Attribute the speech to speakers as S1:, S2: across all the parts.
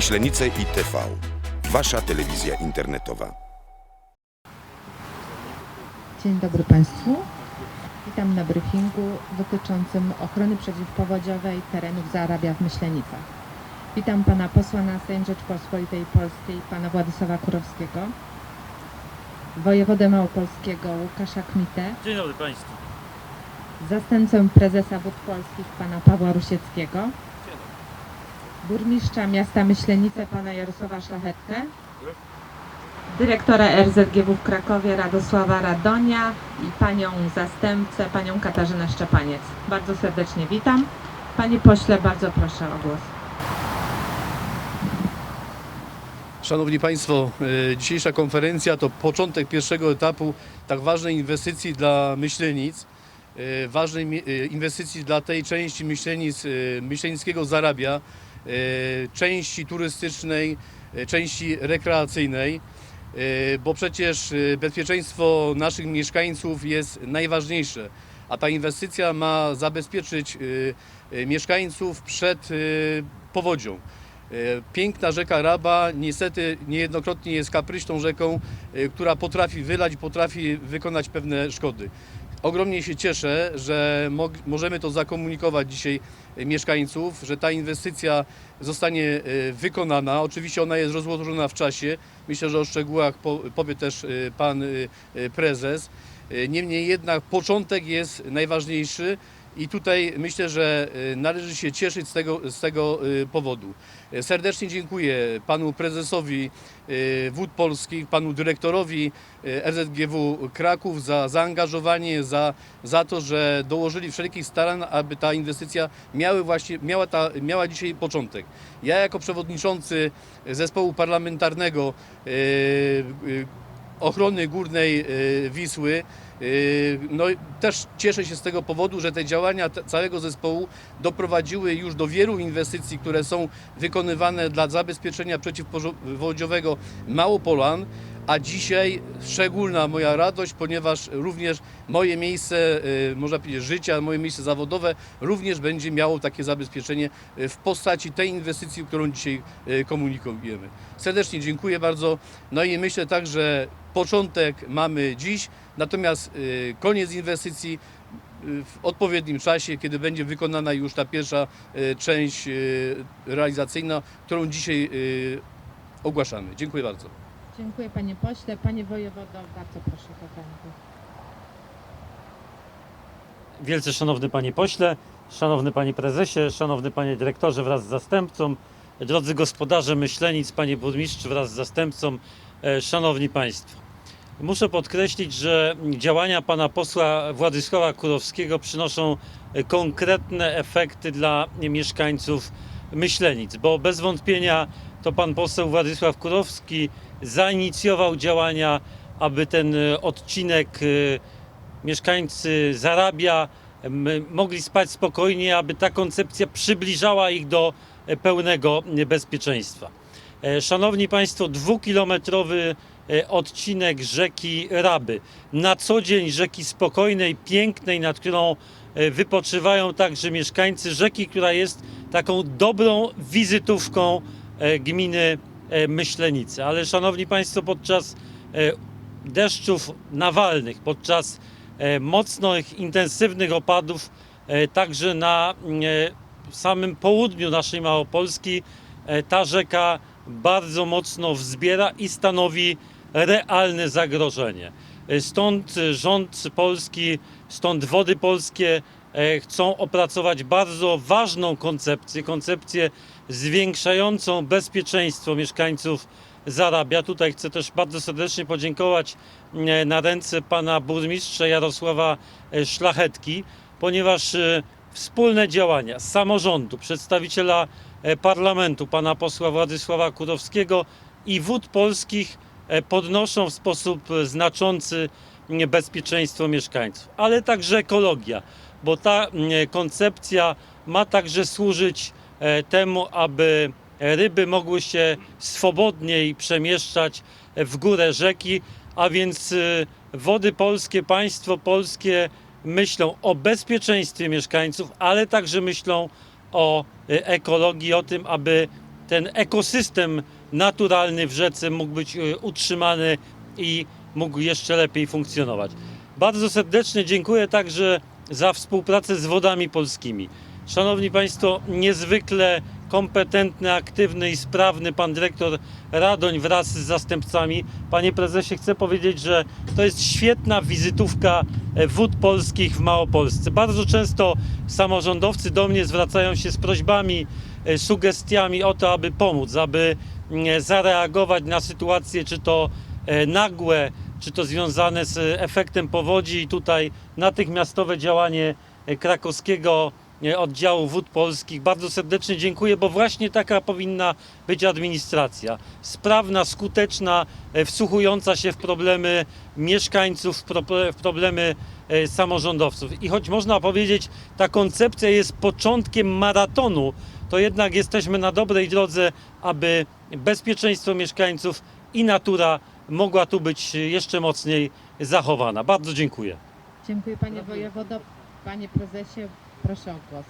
S1: Myślenice i TV. Wasza telewizja internetowa.
S2: Dzień dobry Państwu. Witam na briefingu dotyczącym ochrony przeciwpowodziowej terenów Zarabia w Myślenicach. Witam Pana posła na Sejm Rzeczpospolitej Polskiej, Pana Władysława Kurowskiego, wojewodę małopolskiego Łukasza Kmitę,
S3: Dzień dobry Państwu.
S2: zastępcę prezesa Wód Polskich Pana Pawła Rusieckiego, burmistrza miasta Myślenice Pana Jarosława Szlachetkę, dyrektora RZGW w Krakowie Radosława Radonia i panią zastępcę, panią Katarzynę Szczepaniec. Bardzo serdecznie witam. Panie pośle, bardzo proszę o głos.
S4: Szanowni Państwo, e, dzisiejsza konferencja to początek pierwszego etapu tak ważnej inwestycji dla Myślenic, e, ważnej e, inwestycji dla tej części Myślenic, Myślenickiego Zarabia, części turystycznej, e, części rekreacyjnej, e, bo przecież bezpieczeństwo naszych mieszkańców jest najważniejsze, a ta inwestycja ma zabezpieczyć mieszkańców przed powodzią. Piękna rzeka Raba niestety niejednokrotnie jest kapryśną rzeką, która potrafi wylać, potrafi wykonać pewne szkody. Ogromnie się cieszę, że możemy to zakomunikować dzisiaj e, mieszkańców, że ta inwestycja zostanie e, wykonana. Oczywiście ona jest rozłożona w czasie. Myślę, że o szczegółach po- powie też e, pan prezes. Niemniej jednak początek jest najważniejszy i tutaj myślę, że e, należy się cieszyć z tego, z tego e, powodu. E, Serdecznie dziękuję panu prezesowi Wód Polskich, panu dyrektorowi RZGW Kraków za zaangażowanie, za, za to, że dołożyli wszelkich starań, aby ta inwestycja miały właśnie, miała, ta, miała dzisiaj początek. Ja jako przewodniczący zespołu parlamentarnego ochrony górnej Wisły. E, No, też cieszę się z tego powodu, że te działania całego zespołu doprowadziły już do wielu inwestycji, które są wykonywane dla zabezpieczenia przeciwpowodziowego Małopolan. A dzisiaj szczególna moja radość, ponieważ również moje miejsce, e, można powiedzieć, życia, moje miejsce zawodowe również będzie miało takie zabezpieczenie e, w postaci tej inwestycji, którą dzisiaj e, komunikujemy. Serdecznie dziękuję bardzo. No i myślę tak, że początek mamy dziś, natomiast y, koniec inwestycji y, w odpowiednim czasie, kiedy będzie wykonana już ta pierwsza y, część y, realizacyjna, którą dzisiaj y, ogłaszamy. Dziękuję bardzo.
S2: Dziękuję Panie pośle. Panie wojewodo, bardzo proszę o zabranie głosu.
S3: Wielce szanowny Panie Pośle, Szanowny Panie Prezesie, Szanowny Panie Dyrektorze wraz z zastępcą, drodzy gospodarze Myślenic, Panie Burmistrzu wraz z zastępcą, e, Szanowni Państwo. Muszę podkreślić, że działania Pana posła Władysława Kurowskiego przynoszą konkretne efekty dla mieszkańców Myślenic, bo bez wątpienia to Pan poseł Władysław Kurowski zainicjował działania, aby ten e, odcinek e, mieszkańcy Zarabia mogli spać spokojnie, aby ta koncepcja przybliżała ich do e, pełnego bezpieczeństwa. Szanowni Państwo, dwukilometrowy odcinek rzeki Raby. Na co dzień rzeki spokojnej, pięknej, nad którą wypoczywają także mieszkańcy rzeki, która jest taką dobrą wizytówką e, gminy e, Myślenice. Ale Szanowni Państwo, podczas e, deszczów nawalnych, podczas e, mocnych, intensywnych opadów, e, także na e, samym południu naszej Małopolski, e, ta rzeka bardzo mocno wzbiera i stanowi realne zagrożenie. E, Stąd rząd polski, stąd wody polskie e, chcą opracować bardzo ważną koncepcję, koncepcję zwiększającą bezpieczeństwo mieszkańców Zarabia. Tutaj chcę też bardzo serdecznie podziękować e, na ręce pana burmistrza Jarosława Szlachetki, ponieważ wspólne działania samorządu, przedstawiciela parlamentu, pana posła Władysława Kurowskiego i wód polskich podnoszą w sposób e, znaczący m, bezpieczeństwo mieszkańców, ale także ekologia, bo ta m, koncepcja ma także służyć e, temu, aby ryby mogły się swobodniej przemieszczać w górę rzeki, a więc wody polskie, państwo polskie myślą o bezpieczeństwie mieszkańców, ale także myślą o ekologii, o tym, aby ten ekosystem naturalny w rzece mógł być e, utrzymany i mógł jeszcze lepiej funkcjonować. Bardzo serdecznie dziękuję także za współpracę z wodami polskimi. Szanowni Państwo, niezwykle kompetentny, aktywny i sprawny pan dyrektor Radoń wraz z zastępcami. Panie prezesie, chcę powiedzieć, że to jest świetna wizytówka e, wód polskich w Małopolsce. Bardzo często samorządowcy do mnie zwracają się z prośbami, sugestiami o to, aby pomóc, aby mm, zareagować na sytuacje, czy to e, nagłe, czy to związane z efektem powodzi i tutaj natychmiastowe działanie e, krakowskiego e, oddziału wód polskich. Bardzo serdecznie dziękuję, bo właśnie taka powinna być administracja. Sprawna, skuteczna, e, wsłuchująca się w problemy mieszkańców, w pro- w problemy e, samorządowców. I choć można powiedzieć, ta koncepcja jest początkiem maratonu, to jednak jesteśmy na dobrej drodze, aby bezpieczeństwo mieszkańców i natura mogła tu być jeszcze mocniej zachowana. Bardzo dziękuję.
S2: Dziękuję panie wojewodo. Panie prezesie, proszę o głos.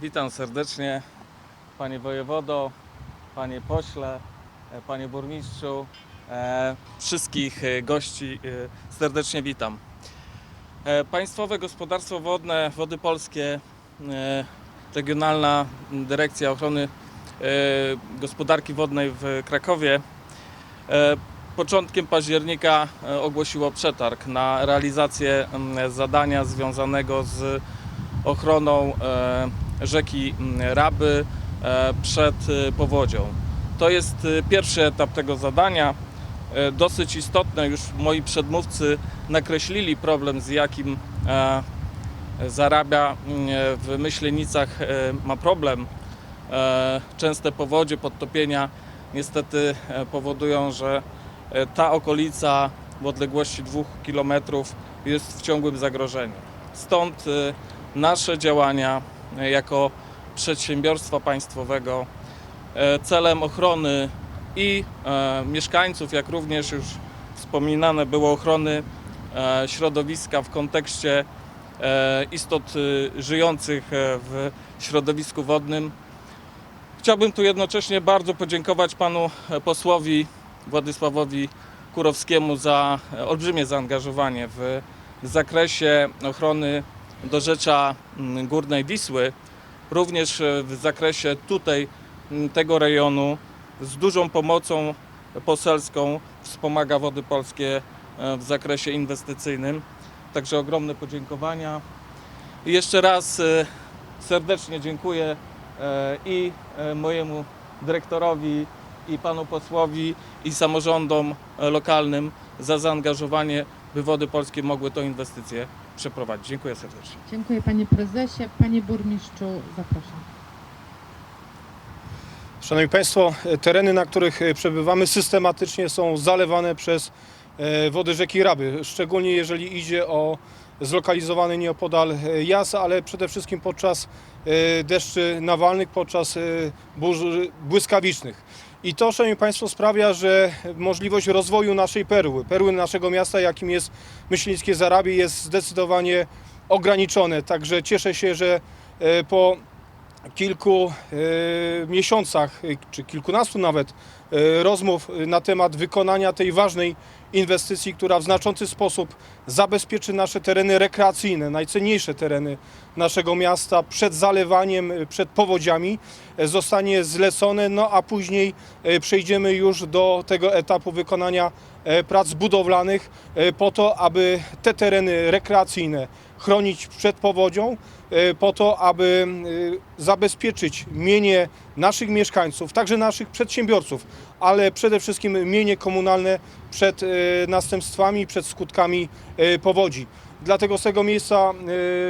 S5: Witam serdecznie Panie Wojewodo, Panie Pośle, e, Panie Burmistrzu, e, wszystkich e, gości serdecznie witam. E, Państwowe Gospodarstwo Wodne Wody Polskie, e, Regionalna Dyrekcja Ochrony e, Gospodarki Wodnej w Krakowie początkiem października ogłosiło przetarg na realizację zadania związanego z ochroną rzeki Raby przed powodzią. To jest pierwszy etap tego zadania. E, Dosyć istotne, już moi przedmówcy nakreślili problem, z jakim e, zarabia m, w Myślenicach, e, ma problem. E, Częste powodzie, podtopienia niestety e, powodują, że e, ta okolica w odległości dwóch kilometrów jest w ciągłym zagrożeniu. Stąd e, nasze działania e, jako przedsiębiorstwa państwowego e, celem ochrony i e, mieszkańców, jak również już wspominane było ochrony e, środowiska w kontekście e, istot żyjących w środowisku wodnym. Chciałbym tu jednocześnie bardzo podziękować panu posłowi Władysławowi Kurowskiemu za olbrzymie zaangażowanie w zakresie ochrony dorzecza mm, Górnej Wisły, również w zakresie tutaj mm, tego rejonu z dużą pomocą poselską wspomaga Wody Polskie e, w zakresie inwestycyjnym. Także ogromne podziękowania. I jeszcze raz e, serdecznie dziękuję e, i mojemu dyrektorowi, i panu posłowi, i samorządom lokalnym za zaangażowanie, by Wody Polskie mogły tę inwestycję przeprowadzić. Dziękuję serdecznie.
S2: Dziękuję panie prezesie. Panie burmistrzu, zapraszam.
S6: Szanowni Państwo, tereny, na których e, przebywamy, systematycznie są zalewane przez e, wody rzeki Raby. Szczególnie jeżeli idzie o zlokalizowany nieopodal e, jas, ale przede wszystkim podczas deszczy nawalnych, podczas burzy błyskawicznych. I to, Szanowni Państwo, sprawia, że możliwość rozwoju naszej perły, perły naszego miasta, jakim jest Myślińskie Zarabie, jest zdecydowanie ograniczone. Także cieszę się, że po kilku e, miesiącach, e, czy kilkunastu nawet, e, rozmów na temat wykonania tej ważnej inwestycji, która w znaczący sposób zabezpieczy nasze tereny rekreacyjne, najcenniejsze tereny naszego miasta przed zalewaniem, przed powodziami, zostanie zlecone, no a później przejdziemy już do tego etapu wykonania prac budowlanych e, po to, aby te tereny rekreacyjne chronić przed powodzią, e, po to, aby e, zabezpieczyć mienie naszych mieszkańców, także naszych przedsiębiorców, ale przede wszystkim mienie komunalne przed e, następstwami, przed skutkami e, powodzi. Dlatego z tego miejsca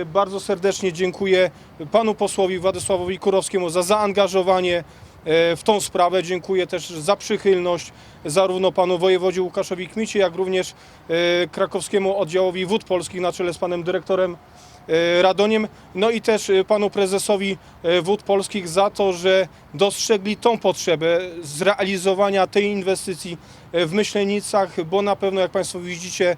S6: e, bardzo serdecznie dziękuję panu posłowi Władysławowi Kurowskiemu za zaangażowanie e, w tą sprawę. Dziękuję też za przychylność zarówno panu wojewodzie Łukaszowi Kmicie, jak również e, krakowskiemu oddziałowi wód polskich na czele z panem dyrektorem e, Radoniem, no i też e, panu prezesowi wód polskich za to, że dostrzegli tą potrzebę zrealizowania tej inwestycji w Myślenicach, bo na pewno jak państwo widzicie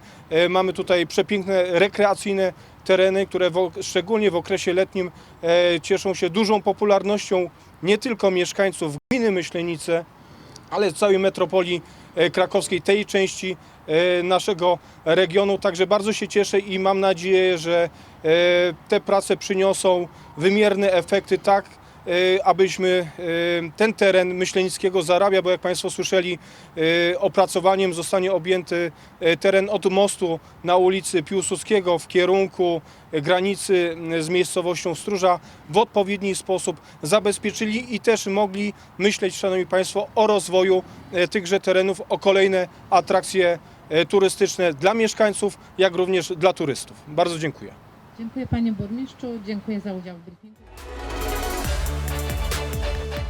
S6: mamy tutaj przepiękne rekreacyjne tereny, które szczególnie w okresie letnim e, cieszą się dużą popularnością nie tylko mieszkańców gminy Myślenice, ale całej metropolii e, krakowskiej, tej części e, naszego regionu. Także bardzo się cieszę i mam nadzieję, że te prace przyniosą wymierne efekty tak, abyśmy e, ten teren Myślenickiego zarabia, bo jak Państwo słyszeli, e, opracowaniem zostanie objęty teren od mostu na ulicy Piłsudskiego w kierunku granicy z miejscowością Stróża w odpowiedni sposób zabezpieczyli i też mogli myśleć, Szanowni Państwo, o rozwoju tychże terenów, o kolejne atrakcje turystyczne dla mieszkańców, jak również dla turystów. Bardzo dziękuję.
S2: Dziękuję Panie Burmistrzu, dziękuję za udział w briefingu.